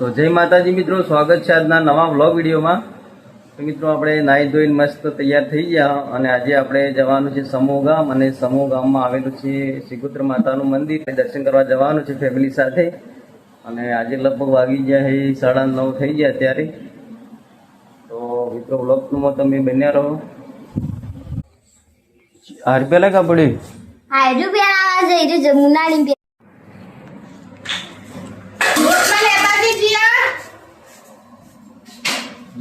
તો જય માતાજી મિત્રો, સ્વાગત છે આજના નવા વ્લોગ વિડીયોમાં. તો મિત્રો, આપણે નાહી ધોઈને મસ્ત તૈયાર થઈ ગયા અને આજે આપણે જવાનું છે સમૂહ ગામ અને સમૂહ ગામમાં આવેલું છે શ્રીગુત્ર માતાનું મંદિર. દર્શન કરવા જવાનું છે ફેમિલી સાથે. અને આજે લગભગ વાગી ગયા છે, સાડા નવ થઈ ગયા ત્યારે તો મિત્રો, વ્લોગમાં તમે બન્યા રહો. આ રૂપિયા લાગા પડ્યું રૂપિયા છે એ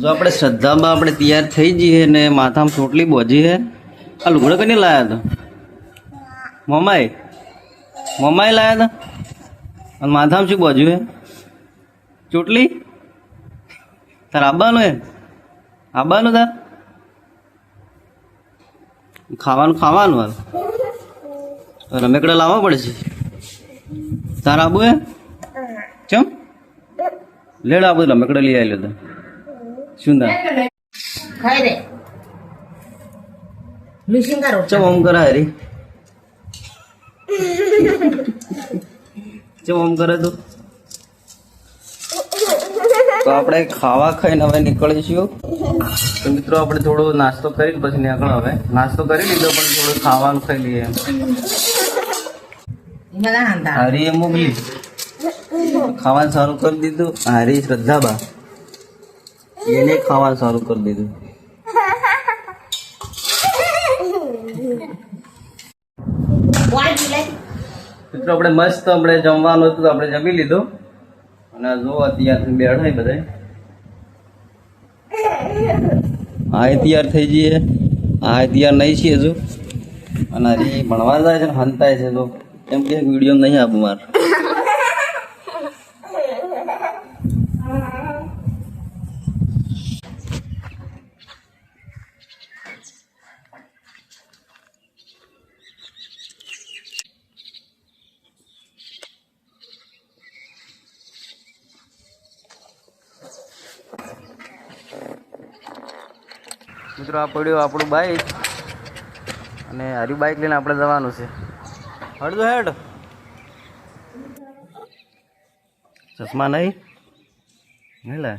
જો આપણે શ્રદ્ધામાં આપણે તૈયાર થઈ જઈએ ને માથામાં ચોટલી બોજી હે આ લુગડો કને લાયા હતા મમાઈ મમાઈ લાયા હતા અને માથામાં શું બોજ્યું હે? ચોટલી? તાર આબાનું હે? આબાનું તાર? ખાવાનું ખાવાનું હાલ રમેકડા લાવવા પડશે. તારા આબુ હે? ચમ? લેડ આબુ રમેકડા લઈ આવ્યો તો. শুনদা খাই রে লুসিঙ্গা রোটা চম করা রে ચમ તો? આપણે ખાવા ખાઈને હવે નીકળીશું. તો મિત્રો આપણે થોડો નાસ્તો કરી પછી નીકળો હવે. નાસ્તો કરી લીધો પણ થોડું ખાવાનું ખાઈ લઈએ. હરી એમ ખાવાનું સારું કરી દીધું. હરી શ્રદ્ધાબા. એને ખાવાનું સારું કરી દીધું. મિત્રો, આપણે મસ્ત આપણે જમવાનું હતું આપણે જમી લીધું. અને જો અત્યારથી બેઠા બધા હા તૈયાર થઈ જઈએ. હા તૈયાર નહીં છીએ હજુ. અને હજી ભણવા જાય છે હંતાય છે. તો કેમ કે વીડિયો નહીં આપું મારે. મિત્રો, આ પડ્યું આપણું બાઈક અને હારી બાઈક લઈને આપણે જવાનું છે. હડજો હેડ. ચશ્મા નહીં? નહીં લે?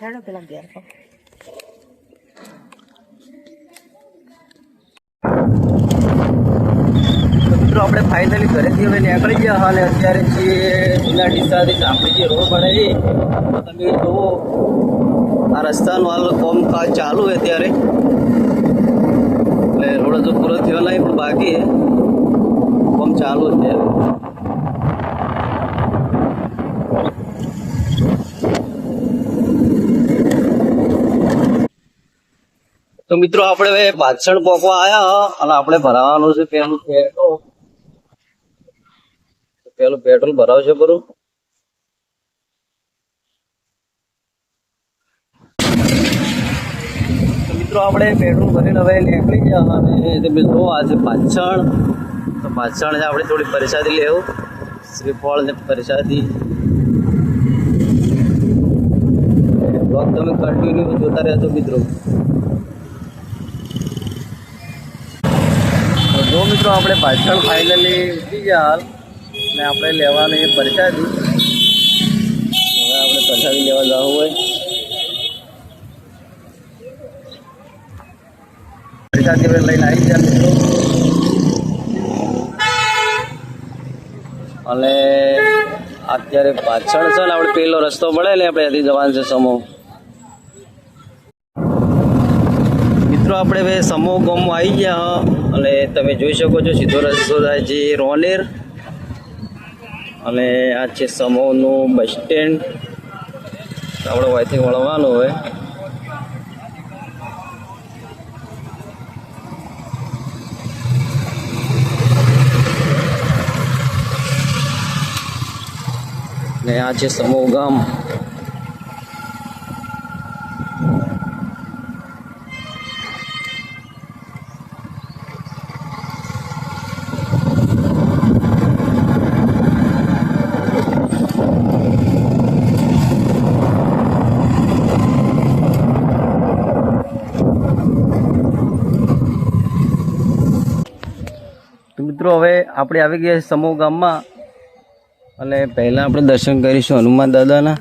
હેડો પેલા ઘેર કો તો મિત્રો આપણે ફાઇનલી ઘરેથી હવે નીકળી ગયા અને અત્યારે જે જૂના ડીસાથી સાંભળી જે રોડ બને છે તમે જુઓ, આ રસ્તાનું હાલ કોમકાજ ચાલુ છે અત્યારે. એટલે રોડ હજુ પૂરો થયો નહીં, પણ બાકી કોમ ચાલુ છે તો મિત્રો, આપણે હવે પાછળ પોકવા આવ્યા અને આપણે ભરાવાનું છે પેલું પેટ્રોલ પેલું પેટ્રોલ ભરાવશે મિત્રો આપણે પેટ્રોલ ભરીને હવે નીકળી ગયા અને તમે આજે પાછળ, તો પાછળ આપણે થોડી પરેશાદી લેવું શ્રીફળ ને પરેશાદી બ્લોગ તમે કન્ટિન્યુ જોતા રહેજો મિત્રો. જો મિત્રો, આપણે પાછળ ફાઇનલી ઉઠી ગયા ને આપણે લેવાનું પરસાદી. હવે આપણે પરસાદી લેવા જવું હોય. પરસાદી હવે લઈને આવી મિત્રો. અને અત્યારે પાછળ છે ને આપણે પેલો રસ્તો મળે ને આપણે ત્યાંથી જવાનું છે સમૂહ મિત્રો, આપણે હવે સમૂહ ગામમાં આવી ગયા, અને તમે જોઈ શકો છો સીધો રસ્તો થાય છે રોનેર. અને આ છે સમૂહનું બસ સ્ટેન્ડ. આપણે અહીંથી વળવાનું હોય ને આ છે સમૂહ ગામ મિત્રો, હવે આપણે આવી ગયા સમૂહ ગામમાં. અને પહેલાં આપણે દર્શન કરીશું હનુમાન દાદાના.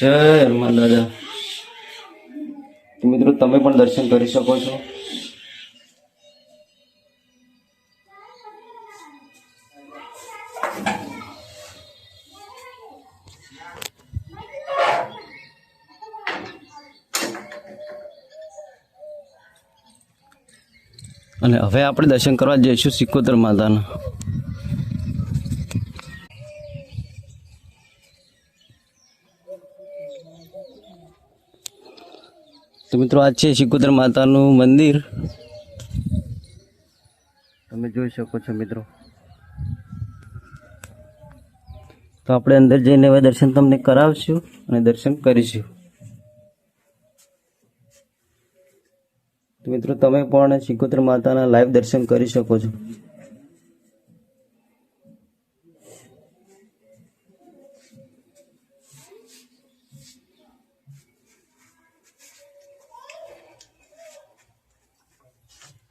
જય હનુમાન દાદા. મિત્રો, તમે પણ દર્શન કરી શકો છો. અને હવે આપણે દર્શન કરવા જઈશું સિકોતર માતાના. તો મિત્રો, આ છે સિકોતર માતાનું મંદિર. તમે જોઈ શકો છો મિત્રો. તો આપણે અંદર જઈને હવે દર્શન તમને કરાવશું અને દર્શન કરીશું. તો મિત્રો, તમે પણ સિકોતર માતાના લાઈવ દર્શન કરી શકો છો.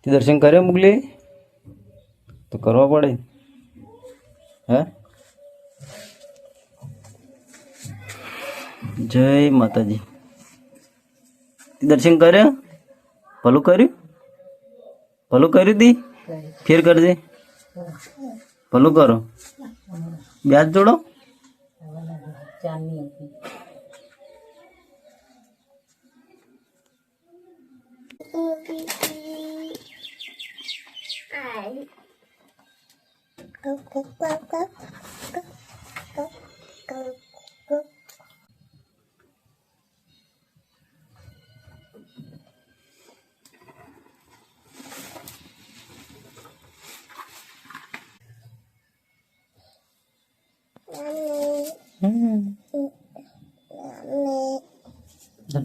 તે દર્શન કરે મુગલી? તો કરવા પડે. હે? જય માતાજી. દર્શન કર્યા? ભલું કર્યું? ભલું કર્યું દી? ફેર કરજે. ભલું કરો. વ્યાજ જોડો ચાંદની હતી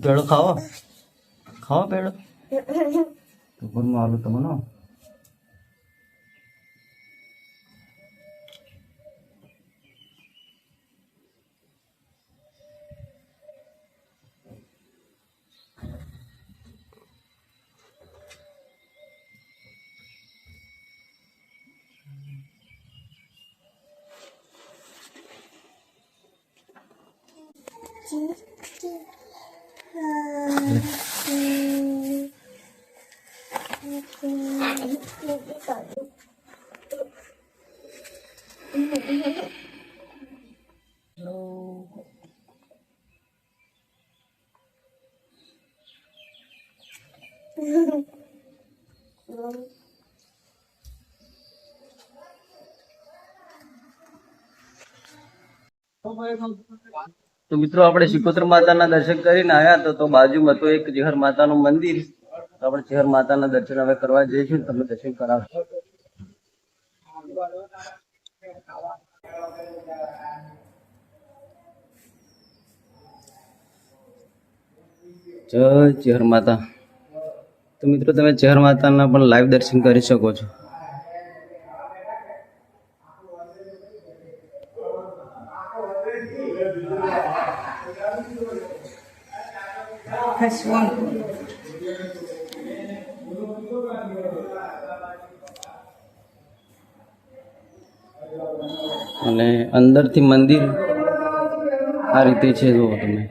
પેડો ખાવો? ખાવો પેડો? ઘરમાં આલું તમને તો મિત્રો આપણે શિકોત્ર માતાના દર્શન કરીને આવ્યા તો તો બાજુમાં તો એક જેહર માતાનું મંદિર. તો આપણે જેહર માતાના દર્શન હવે કરવા જઈશું. તમે દર્શન કરાવશો. જય ચેહર માતા. તો મિત્રો તમે ચેહર માતાના પણ લાઈવ દર્શન કરી શકો છો. અને અંદરથી મંદિર આ રીતે છે, જુઓ તમે.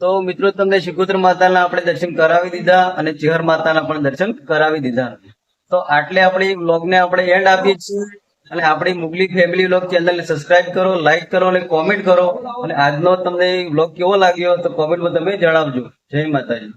તો મિત્રો, તમને શિકોત્ર માતાના આપણે દર્શન કરાવી દીધા અને ચિહર માતાના પણ દર્શન કરાવી દીધા. તો આટલે આપણે વ્લોગને આપણે એન્ડ આપીએ છીએ અને આપણી મુગલી ફેમિલી વ્લોગ ચેનલને સબસ્ક્રાઇબ કરો લાઈક કરો અને કોમેન્ટ કરો. અને આજનો તમને વ્લોગ કેવો લાગ્યો તો કોમેન્ટમાં તમે જણાવજો. જય માતાજી.